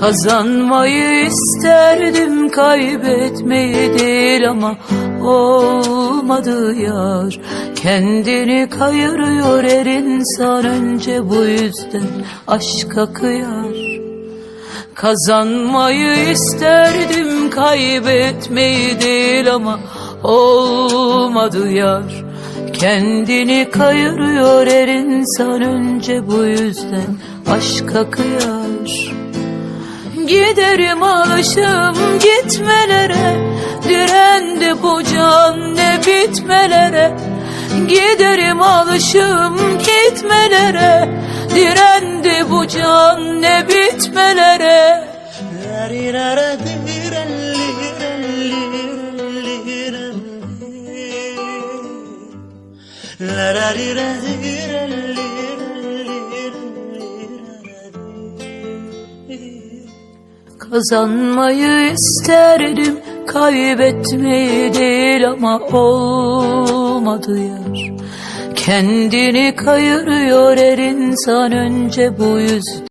Kazanmayı isterdim kaybetmeyi değil ama olmadı yar. Kendini kayırıyor her insan önce bu yüzden aşka kıyar. Kazanmayı isterdim kaybetmeyi değil ama olmadı yar. Kendini kayırıyor her insan önce bu yüzden aşka kıyar Giderim alışım gitmelere Direndi bu can ne bitmelere. Giderim alışım gitmelere Direndi bu can ne bitmelere Kazanmayı isterdim. Kaybetmeyi değil ama olmadı yar. Kendini kayırıyor her insan önce bu yüzden